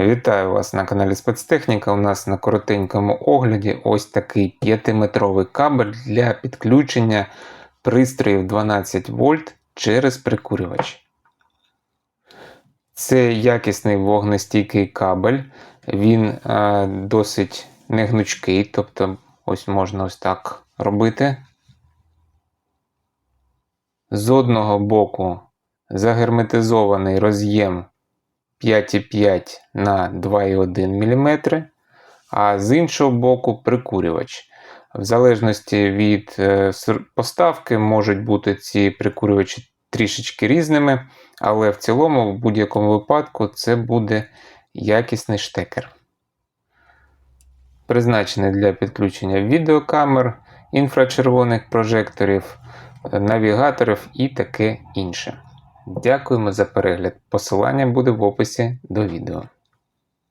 Вітаю вас на каналі Спецтехніка. У нас на коротенькому огляді ось такий 5-метровий кабель для підключення пристроїв 12 вольт через прикурювач. Це якісний вогнестійкий кабель. Він е, досить негнучкий, тобто ось можна ось так робити. З одного боку загерметизований роз'єм 5,5 на 2,1 мм, а з іншого боку прикурювач. В залежності від е, поставки можуть бути ці прикурювачі трішечки різними, але в цілому, в будь-якому випадку, це буде якісний штекер. Призначений для підключення відеокамер, інфрачервоних прожекторів, навігаторів і таке інше. Дякуємо за перегляд. Посилання буде в описі до відео.